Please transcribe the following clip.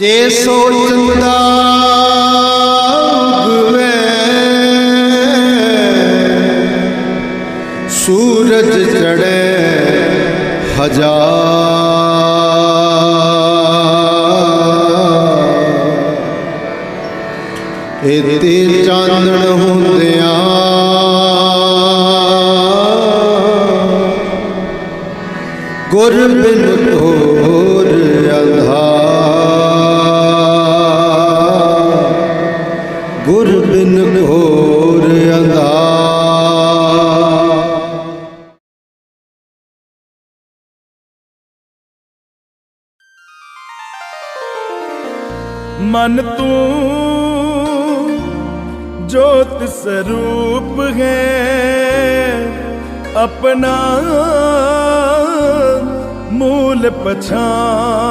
ਜੇ ਸੋਚਦਾ ਉਗਵੇ ਸੂਰਜ ਚੜੇ ਹਜ਼ਾਰ। ਇਤੇ ਚਾਨਣ ਹੁੰਦਿਆਂ ਗੁਰ ਬਿਨ ਘੋਰ ਅੰਧਾਰ। ਗੁਰ ਬਿਨ ਘੋਰ ਅੰਧਾਰ ਮਨ ਤੂੰ ਜੋਤ ਸਰੂਪ ਹੈ ਆਪਣਾ ਮੂਲ ਪਛਾਨ